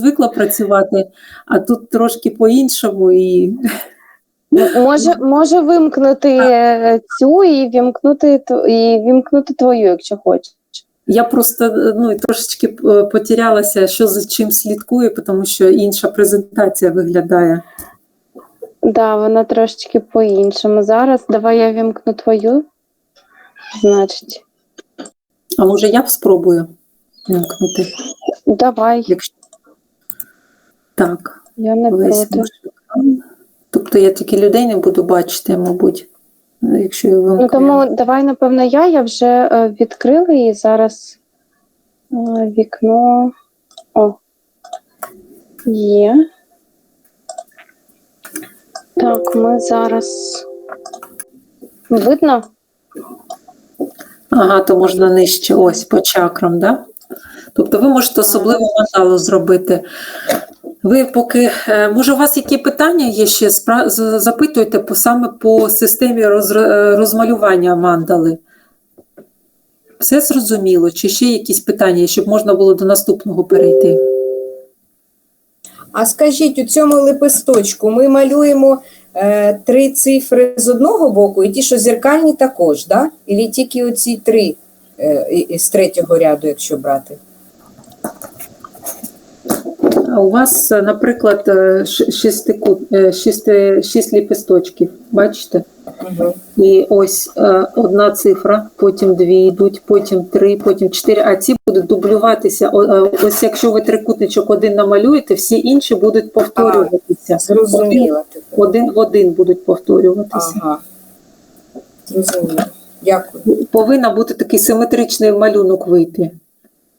звикла працювати, а тут трошки по-іншому і Може, може вимкнути е, цю і вімкнути і вімкнути твою, якщо хочеш. я просто ну, трошечки е, потерялася, що за чим слідкую, тому що інша презентація виглядає. Да, вона трошечки по-іншому. Зараз давай я вімкну твою. Значить, А може я б спробую вимкнути? давай, Якщо... Так, я не весь проти. наш екран. Тобто я тільки людей не буду бачити, мабуть, якщо я вимкну. Ну тому давай, напевно, я. Я вже е, відкрила і зараз е, вікно. О. Є. Так, ми зараз. Видно? Ага, то можна нижче, ось по чакрам, да? Тобто ви можете особливу мандалу зробити. Ви поки, е, може, у вас які питання є ще? Запитуйте по, саме по системі роз, е, розмалювання мандали. Все зрозуміло? Чи ще якісь питання, щоб можна було до наступного перейти? А скажіть, у цьому лепесточку ми малюємо е, три цифри з одного боку, і ті, що зеркальні, також, да? Ілі тільки оці три е, і- і з третього ряду, якщо брати? А у вас, е, наприклад, е, ш- шестикут, е, шість ліпісточків, бачите? Угу. І ось е, одна цифра, потім дві йдуть, потім три, потім чотири, а ці будуть дублюватися. Е, Ось якщо ви трикутничок один намалюєте, всі інші будуть повторюватися. Зрозуміла тепер. Один в один будуть повторюватися. Ага. Зрозуміла. Дякую. Повинна бути такий симетричний малюнок вийти.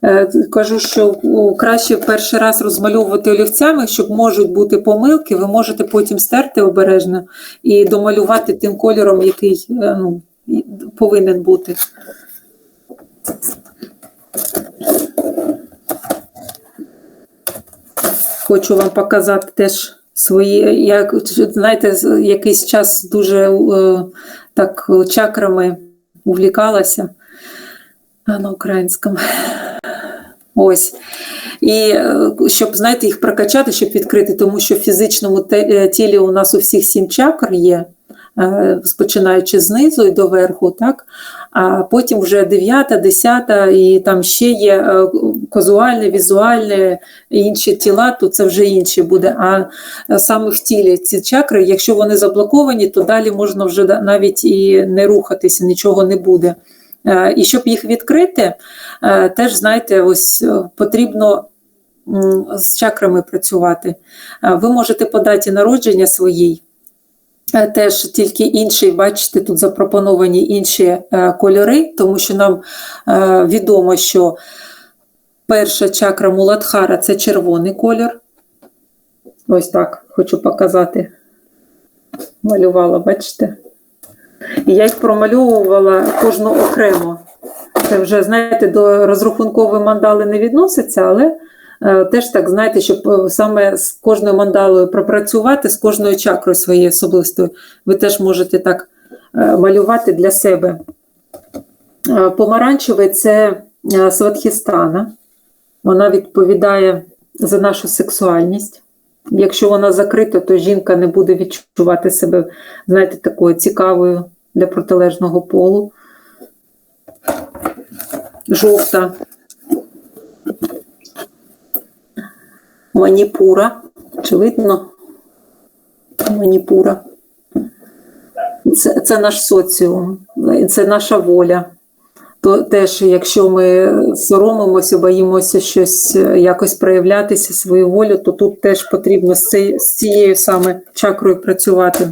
Е, Кажу, що краще перший раз розмальовувати олівцями, щоб можуть бути помилки, ви можете потім стерти обережно і домалювати тим кольором, який е, ну, повинен бути. Хочу вам показати теж свої. Я знаєте, якийсь час дуже е, так чакрами увлікалася на українському. Ось. І е, щоб, знаєте, їх прокачати, щоб відкрити, тому що в фізичному е, тілі у нас у всіх сім чакр є, е, починаючи знизу і до верху, так? а потім вже дев'ята, десята, і там ще є е, казуальне, візуальне, інші тіла, то це вже інше буде. А е, саме в тілі ці чакри, якщо вони заблоковані, то далі можна вже навіть і не рухатися, нічого не буде. Е, І щоб їх відкрити, е, теж знаєте, ось е, потрібно з чакрами працювати. Ви можете по даті народження своїй. Теж тільки інші, бачите, тут запропоновані інші кольори, тому що нам відомо, що перша чакра Муладхара це червоний колір. Ось так хочу показати. Малювала, бачите? І я їх промальовувала кожну окремо. Це вже, знаєте, до розрахункової мандали не відноситься, але е, теж так, знаєте, щоб е, саме з кожною мандалою пропрацювати, з кожною чакрою своєю особистою, ви теж можете так е, малювати для себе. Е, Помаранчевий це е, Сватхістана. Вона відповідає за нашу сексуальність. Якщо вона закрита, то жінка не буде відчувати себе, знаєте, такою цікавою для протилежного полу. Жовта. Маніпура. Чи видно? Маніпура. Це, це наш соціум, це наша воля. То теж, якщо ми соромимося, боїмося щось е, якось проявлятися, свою волю, то тут теж потрібно з цією, з цією саме чакрою працювати.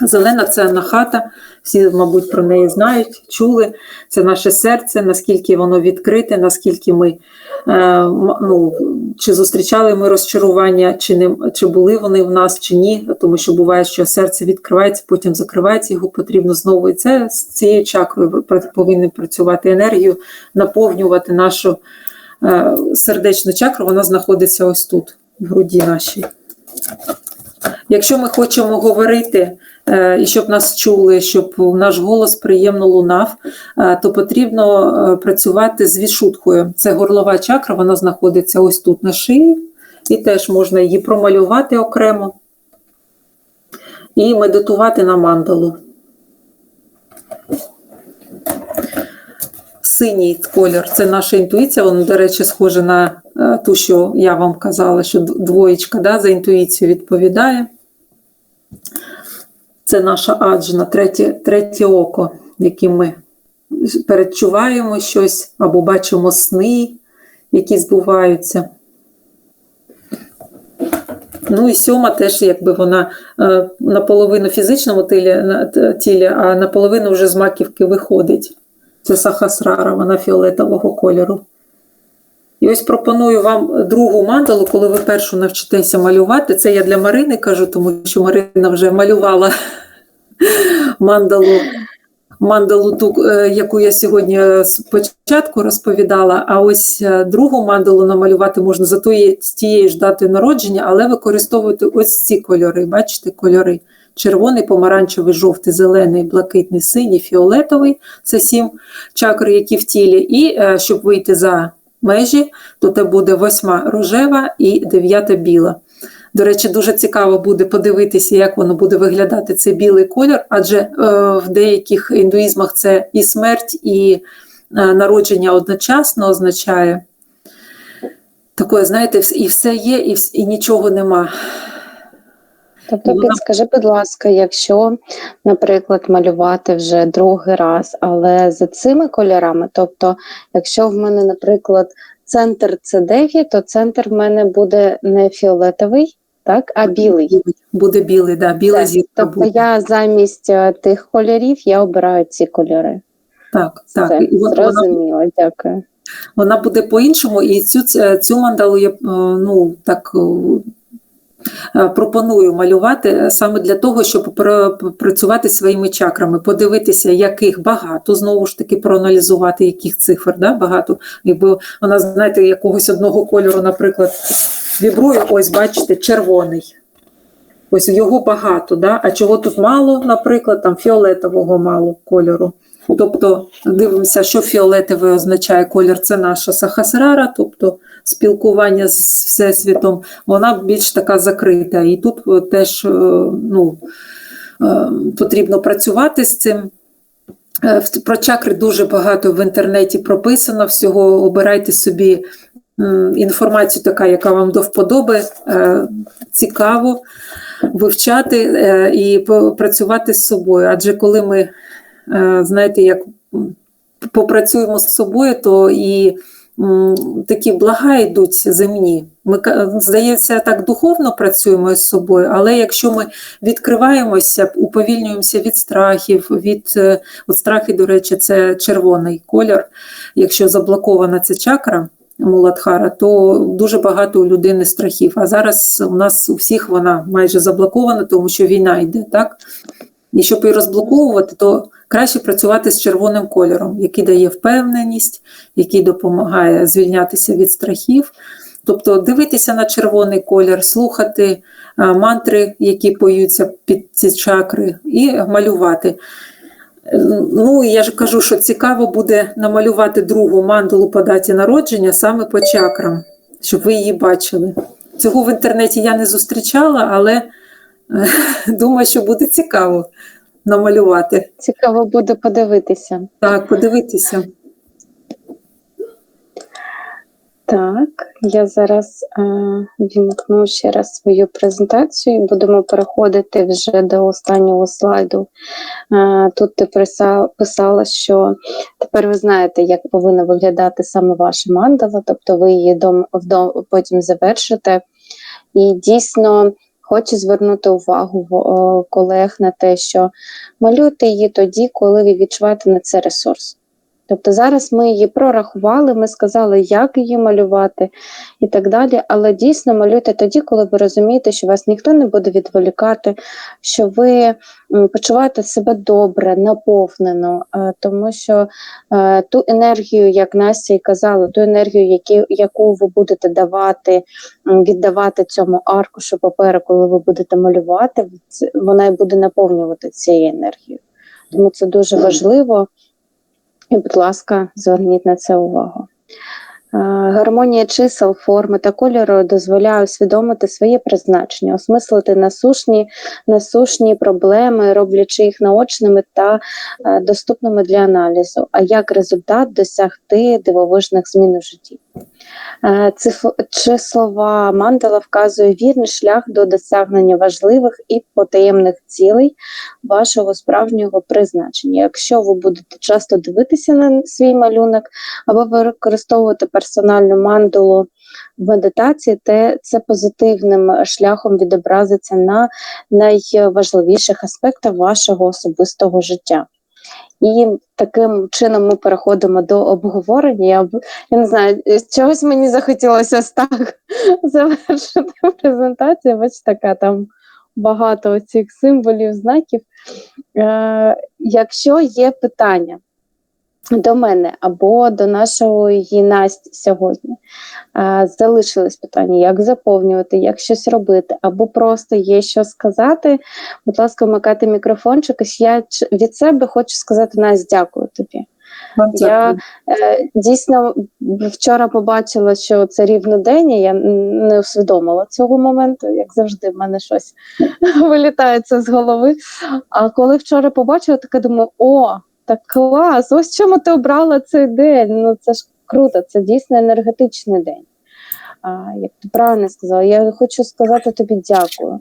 Зелена це анахата, всі, мабуть, про неї знають, чули. Це наше серце, наскільки воно відкрите, наскільки ми е, ну, чи зустрічали ми розчарування, чи не чи були вони в нас, чи ні. Тому що буває, що серце відкривається, потім закривається, його потрібно знову. І це з цією чакрою повинні працювати енергію, наповнювати нашу е, сердечну чакру. Вона знаходиться ось тут, в груді нашій. Якщо ми хочемо говорити і щоб нас чули, щоб наш голос приємно лунав, е, то потрібно е, працювати з вішуткою. Це горлова чакра, вона знаходиться ось тут на шиї. і теж можна її промалювати окремо і медитувати на мандалу. Синій колір це наша інтуїція. Воно, до речі, схоже на е, ту, що я вам казала, що двоєчка да, за інтуїцію відповідає. Це наша аджна, третє, третє око, яким ми передчуваємо щось або бачимо сни, які збуваються. Ну і сьома теж, якби вона е, наполовину фізичному тілі, тілі, а наполовину вже з маківки виходить. Це сахасрара, вона фіолетового кольору. І ось пропоную вам другу мандалу, коли ви першу навчитеся малювати. Це я для Марини кажу, тому що Марина вже малювала мандалу, мандалу ту, е, яку я сьогодні е, спочатку розповідала. А ось е, другу мандалу намалювати можна за тією, з тією ж датою народження, але використовувати ось ці кольори. Бачите, кольори. Червоний, помаранчевий, жовтий, зелений, блакитний, синій, фіолетовий це сім чакр, які в тілі. І е, щоб вийти за межі, то це буде восьма рожева і дев'ята біла. До речі, дуже цікаво буде подивитися, як воно буде виглядати цей білий колір, адже е, в деяких індуїзмах це і смерть, і е, народження одночасно означає. Таке, знаєте, і все є, і, і нічого нема. Тобто, підскажи, будь ласка, якщо, наприклад, малювати вже другий раз, але за цими кольорами, тобто, якщо в мене, наприклад, центр це 9, то центр в мене буде не фіолетовий, так, а білий. Буде білий, да, біла Так, зірка Тобто буде. я замість е, тих кольорів я обираю ці кольори. Так, так. Все, І от вона зрозуміло, дякую. Вона буде по-іншому, і цю, цю мандалу я е, ну, так е, е, пропоную малювати е, саме для того, щоб пра- працювати своїми чакрами, подивитися, яких багато, знову ж таки, проаналізувати, яких цифр да, багато. Якби вона, знаєте, якогось одного кольору, наприклад, вібрує, ось бачите, червоний. Ось його багато, да? а чого тут мало, наприклад, там фіолетового мало кольору. Тобто дивимося, що фіолетовий означає колір, це наша сахасрара, тобто спілкування з Всесвітом, вона більш така закрита. І тут е, теж е, ну, е, потрібно працювати з цим. Про чакри дуже багато в інтернеті прописано всього. Обирайте собі інформацію, така, яка вам до вподоби, цікаво вивчати і працювати з собою. Адже коли ми, знаєте, як попрацюємо з собою, то і такі блага йдуть земні. Ми, здається, так духовно працюємо з собою, але якщо ми відкриваємося, уповільнюємося від страхів, від е, от страхи, до речі, це червоний колір. Якщо заблокована ця чакра, Муладхара, то дуже багато у людини страхів. А зараз у нас у всіх вона майже заблокована, тому що війна йде, так? І щоб її розблоковувати, то краще працювати з червоним кольором, який дає впевненість, який допомагає звільнятися від страхів. Тобто дивитися на червоний колір, слухати мантри, які поються під ці чакри, і малювати. Ну, я ж кажу, що цікаво буде намалювати другу мандалу по даті народження саме по чакрам, щоб ви її бачили. Цього в інтернеті я не зустрічала, але думаю, що буде цікаво намалювати. Цікаво буде подивитися. Так, подивитися. Так, я зараз е, вімкну ще раз свою презентацію і будемо переходити вже до останнього слайду. Е, тут ти писала, що тепер ви знаєте, як повинна виглядати саме ваша мандала, тобто ви її дом, вдом, потім завершите. І дійсно хочу звернути увагу колег на те, що малюйте її тоді, коли ви відчуваєте на це ресурс. Тобто зараз ми її прорахували, ми сказали, як її малювати і так далі. Але дійсно малюйте тоді, коли ви розумієте, що вас ніхто не буде відволікати, що ви почуваєте себе добре, наповнено, е, тому що е, ту енергію, як Настя і казала, ту енергію, яку ви будете давати, віддавати цьому аркушу паперу, коли ви будете малювати, вона і буде наповнювати цією енергією. Тому це дуже важливо. І, будь ласка, зверніть на це увагу. Гармонія чисел, форми та кольору дозволяє усвідомити своє призначення, осмислити насушні, насушні проблеми, роблячи їх наочними та е, доступними для аналізу, а як результат досягти дивовижних змін у житті. Е, Циф... Числова мандала вказує вірний шлях до досягнення важливих і потаємних цілей вашого справжнього призначення. Якщо ви будете часто дивитися на свій малюнок або використовувати персональну мандалу в медитації, те це позитивним шляхом відобразиться на найважливіших аспектах вашого особистого життя. І таким чином ми переходимо до обговорення. Я, я не знаю, чогось мені захотілося так завершити презентацію. Бачите, така там багато цих символів, знаків. Е, якщо є питання до мене або до нашої Насті сьогодні, е, залишились питання, як заповнювати, як щось робити, або просто є що сказати, будь ласка, вмикайте мікрофончик. Я від себе хочу сказати Настя, дякую тобі. Я е, дійсно вчора побачила, що це рівнодення. Я не усвідомила цього моменту, як завжди, в мене щось вилітається з голови. А коли вчора побачила, така думаю: о, так клас! Ось чому ти обрала цей день. Ну це ж круто, це дійсно енергетичний день. А, як ти правильно сказала, я хочу сказати тобі дякую.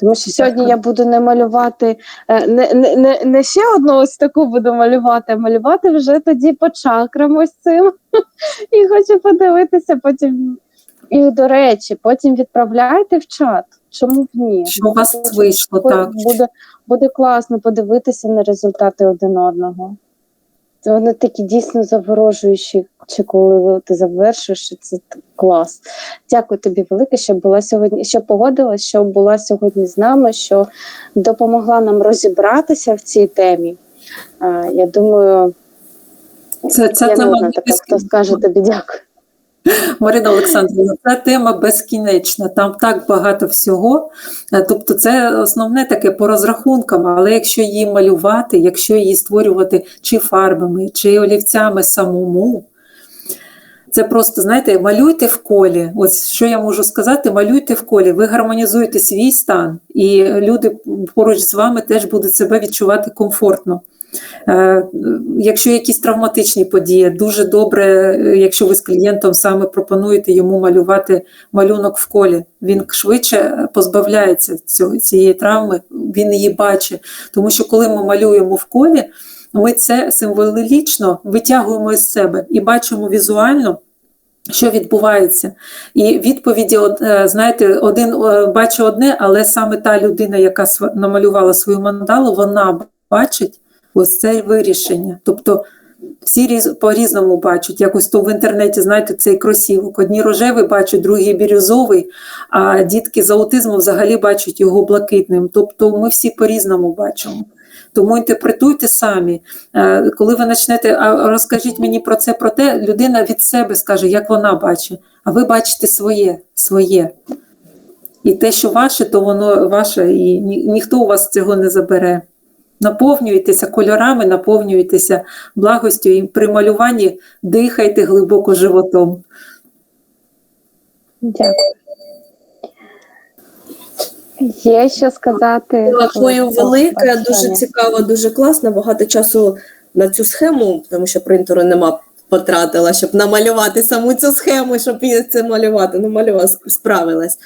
Тому що сьогодні я буду не малювати Е, не, не, не, не ще одну ось таку буду малювати, а малювати вже тоді по чакрам ось цим. І хочу подивитися потім. І, до речі, потім відправляйте в чат. Чому б ні? Що у вас вийшло, Бу- так. Буде, буде класно подивитися на результати один одного. Це вони такі дійсно заворожуючі, чи коли ти завершуєш, це клас. Дякую тобі велике, що була сьогодні, що погодилась, що була сьогодні з нами, що допомогла нам розібратися в цій темі. А, я думаю, Це, ця я не одна така, хто скаже тобі дякую. Марина Олександрівна, ця тема безкінечна, там так багато всього. Е, Тобто, це основне таке по розрахункам, але якщо її малювати, якщо її створювати чи фарбами, чи олівцями самому, це просто, знаєте, малюйте в колі. Ось що я можу сказати, малюйте в колі, ви гармонізуєте свій стан, і люди поруч з вами теж будуть себе відчувати комфортно. Е, Якщо якісь травматичні події, дуже добре, е, якщо ви з клієнтом саме пропонуєте йому малювати малюнок в колі. Він швидше позбавляється цієї травми, він її бачить. Тому що коли ми малюємо в колі, ми це символічно витягуємо із себе і бачимо візуально. Що відбувається, і відповіді, е, знаєте, один е, бачить одне, але саме та людина, яка намалювала свою мандалу, вона бачить ось це вирішення. Тобто всі різ, по-різному бачать. Якось то в інтернеті, знаєте, цей кросівок. Одні рожевий бачать, другі бірюзовий, а дітки з аутизмом взагалі бачать його блакитним. Тобто ми всі по-різному бачимо. Тому інтерпретуйте самі. Е, Коли ви почнете, а розкажіть мені про це, про те, людина від себе скаже, як вона бачить, а ви бачите своє, своє. І те, що ваше, то воно ваше, і ні, ніхто у вас цього не забере. Наповнюйтеся кольорами, наповнюйтеся благостю і при малюванні дихайте глибоко животом. Дякую. Є що сказати? Дякую велике, дуже цікаво, дуже класно. Багато часу на цю схему, тому що принтеру нема, потратила, щоб намалювати саму цю схему, щоб її це малювати. Ну, малювала, справилась.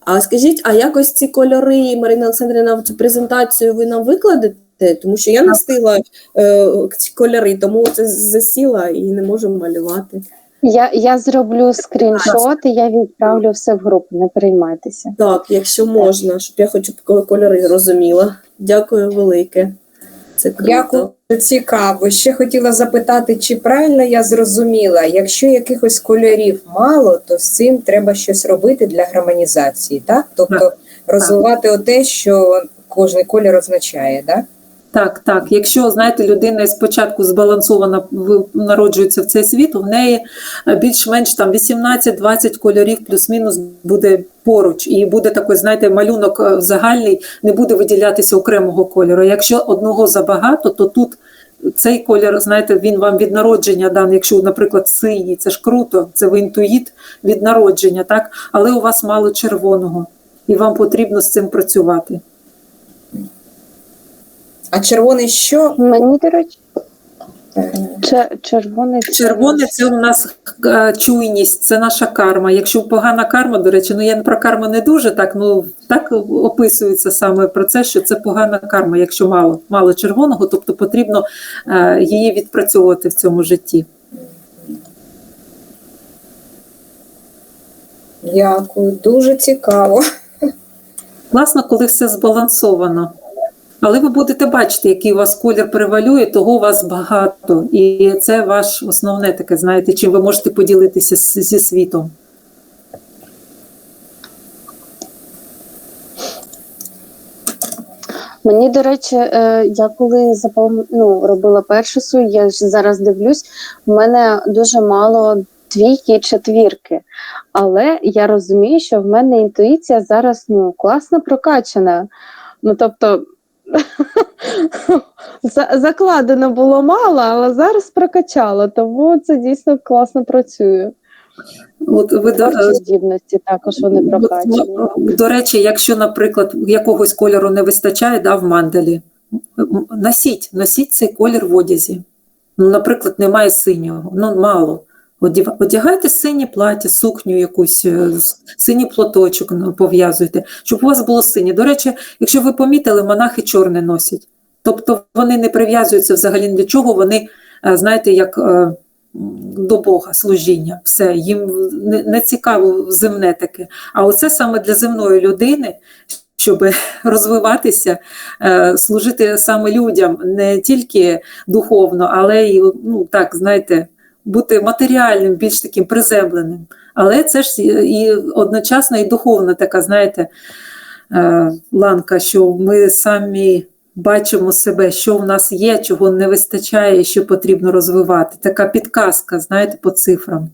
А скажіть, а якось ці кольори, Марина Олександрівна, в цю презентацію ви нам викладете? Тому що я не встигла е, ці кольори, тому це засіла і не можу малювати. Я, я зроблю скріншот і я відправлю все в групу, не переймайтеся. Так, якщо можна, щоб я хочу кольори розуміла. Дякую велике. Це круто. Дякую, цікаво. Ще хотіла запитати, чи правильно я зрозуміла, якщо якихось кольорів мало, то з цим треба щось робити для гармонізації, так? Тобто розвивати те, що кожний колір означає, так? Так, так. Якщо знаєте, людина спочатку збалансована народжується в цей світ, в неї е, більш-менш там 18-20 кольорів плюс-мінус буде поруч, і буде такий, знаєте, малюнок е, загальний, не буде виділятися окремого кольору. Якщо одного забагато, то тут цей колір, знаєте, він вам від народження дан, якщо, наприклад, синій, це ж круто, це ви інтуїт від народження, так? Але у вас мало червоного, і вам потрібно з цим працювати. А червоний що? Мені, до речі, Е, червоний це Червоне це у нас е, чуйність, це наша карма. Якщо погана карма, до речі, ну я про карму не дуже так, ну так описується саме про це, що це погана карма, якщо мало, мало червоного, тобто потрібно е, її відпрацьовувати в цьому житті. Дякую, дуже цікаво. Класно, коли все збалансовано. Але ви будете бачити, який у вас колір превалює, того у вас багато. І це ваш основне таке, знаєте, чим ви можете поділитися зі світом. Мені, до речі, е, я коли ну, робила першу свою, я зараз дивлюсь, в мене дуже мало двійки і четвірки. Але я розумію, що в мене інтуїція зараз ну, класно прокачана. Ну, тобто, закладено було мало, але зараз прокачала, тому це дійсно класно працює. От ви до- здібності також вони прокачені. ну, До речі, якщо, наприклад, якогось кольору не вистачає, да, в мандалі, носіть, носіть цей колір в одязі. Ну, наприклад, немає синього, ну мало. Одяг- Одягайте синє плаття, сукню якусь, е, синій платочок ну, пов'язуйте, щоб у вас було синє. До речі, якщо ви помітили, монахи чорне носять. Тобто вони не прив'язуються взагалі ні до чого, вони, е, знаєте, як е, до Бога служіння. Все, їм не, цікаво земне таке. А оце саме для земної людини, щоб розвиватися, служити саме людям не тільки духовно, але й ну так, знаєте, бути матеріальним, більш таким приземленим. Але це ж і одночасно і духовна така, знаєте, е, ланка, що ми самі бачимо себе, що в нас є, чого не вистачає, що потрібно розвивати. Така підказка, знаєте, по цифрам.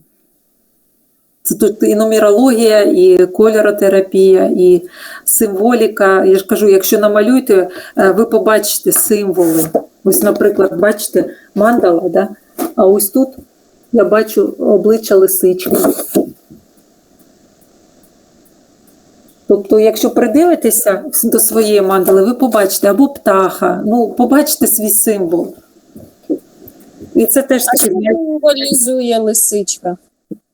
Це тут і нумерологія, і кольоротерапія, і символіка. Я ж кажу, якщо намалюєте, е, ви побачите символи. Ось, наприклад, бачите мандала, да? а ось тут я бачу обличчя лисички. Тобто, якщо придивитися до своєї мандали, ви побачите або птаха, ну, побачите свій символ. І це теж А що символізує лисичка?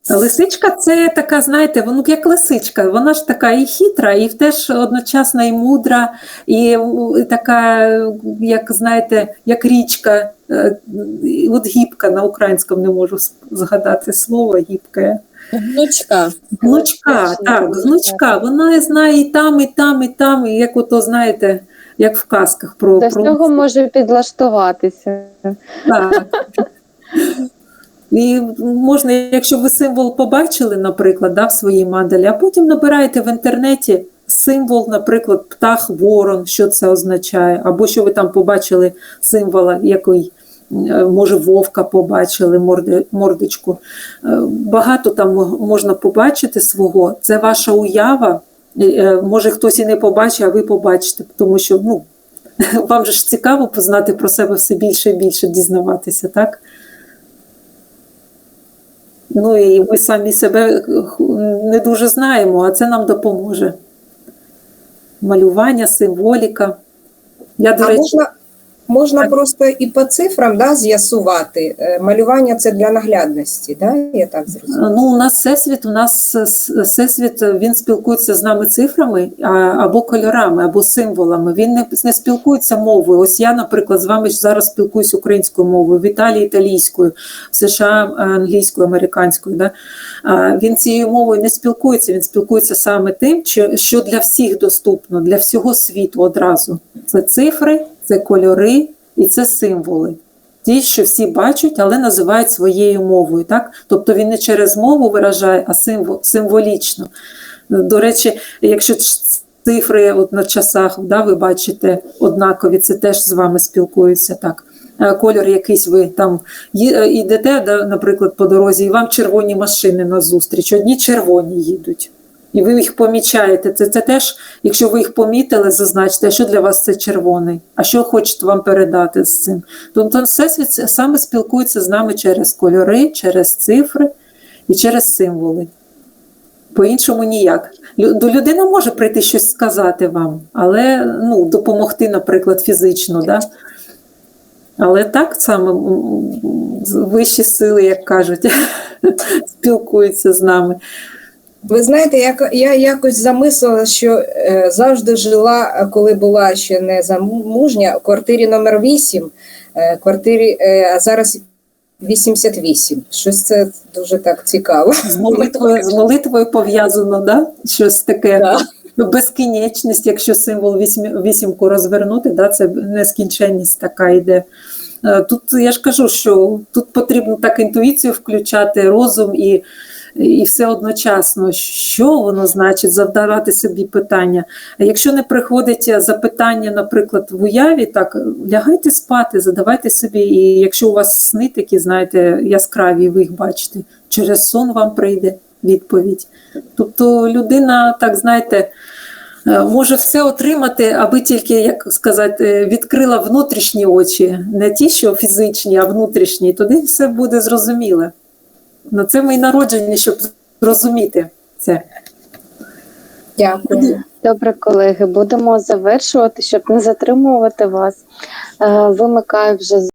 Лисичка це така, знаєте, воно як лисичка, вона ж така і хитра, і теж одночасно і мудра, і, така, як знаєте, як річка, е, от гібка на українському не можу згадати слово гібка. Гнучка. Гнучка, так, гнучка. гнучка. Вона знає і там, і там, і там, і як ото, знаєте, як в казках про, До про всього може підлаштуватися. Так. І можна, якщо ви символ побачили, наприклад, да, в своїй мандалі, а потім набираєте в інтернеті символ, наприклад, птах, ворон, що це означає, або що ви там побачили символа, який, е, може, вовка побачили, морди, мордочку. Е, Багато там можна побачити свого. Це ваша уява. Е, Може, хтось і не побачить, а ви побачите, тому що ну, вам же ж цікаво познати про себе все більше і більше, дізнаватися, так? Ну і ми самі себе е, не дуже знаємо, а це нам допоможе. Малювання, символіка. Я, до А речі, можна, можна просто і по цифрам да, з'ясувати. Е, Малювання це для наглядності, да? я так зрозуміла. Ну, у нас всесвіт, у нас всесвіт він спілкується з нами цифрами або кольорами, або символами. Він не, не спілкується мовою. Ось я, наприклад, з вами зараз спілкуюсь українською мовою, в Італії італійською, в США е, англійською, американською. Да? Він цією мовою не спілкується. Він спілкується саме тим, що для всіх доступно, для всього світу одразу. Це цифри, це кольори і це символи. Ті, що всі бачать, але називають своєю мовою. Так? Тобто він не через мову виражає, а символ, символічно. До речі, якщо цифри от на часах да, ви бачите однакові, це теж з вами спілкуються так. Е, Кольор якийсь ви там е, йдете, наприклад, по дорозі, і вам червоні машини назустріч. Одні червоні їдуть. І ви їх помічаєте. Це, це теж, якщо ви їх помітили, зазначте, що для вас це червоний, а що хочуть вам передати з цим. Тобто Всесвіт саме спілкується з нами через кольори, через цифри і через символи. По-іншому ніяк. Людина може прийти щось сказати вам, але ну, допомогти, наприклад, фізично. Да? Але так з- вищі сили, як кажуть, спілкуються з нами. Ви знаєте, як я якось замислила, що е, завжди жила, коли була ще не замужня, в квартирі номер 8, е, квартирі, е, а зараз 88. Щось це дуже так цікаво. З молитвою, з молитвою пов'язано, да? щось таке. Да. Безкінечність, якщо символ вісьмі- вісімку розвернути, да, це нескінченність така йде. Е, Тут я ж кажу, що тут потрібно так інтуїцію включати, розум і, і все одночасно, що воно значить, завдавати собі питання. А якщо не приходить запитання, наприклад, в уяві, так лягайте спати, задавайте собі, і якщо у вас сни такі, знаєте, яскраві, ви їх бачите, через сон вам прийде відповідь. Тобто людина, так знаєте, е, може все отримати, аби тільки, як сказати, відкрила внутрішні очі, не ті, що фізичні, а внутрішні, тоді все буде зрозуміле. На це ми й народжені, щоб зрозуміти це. Дякую. Добре, колеги, будемо завершувати, щоб не затримувати вас. Е, Вимикаю вже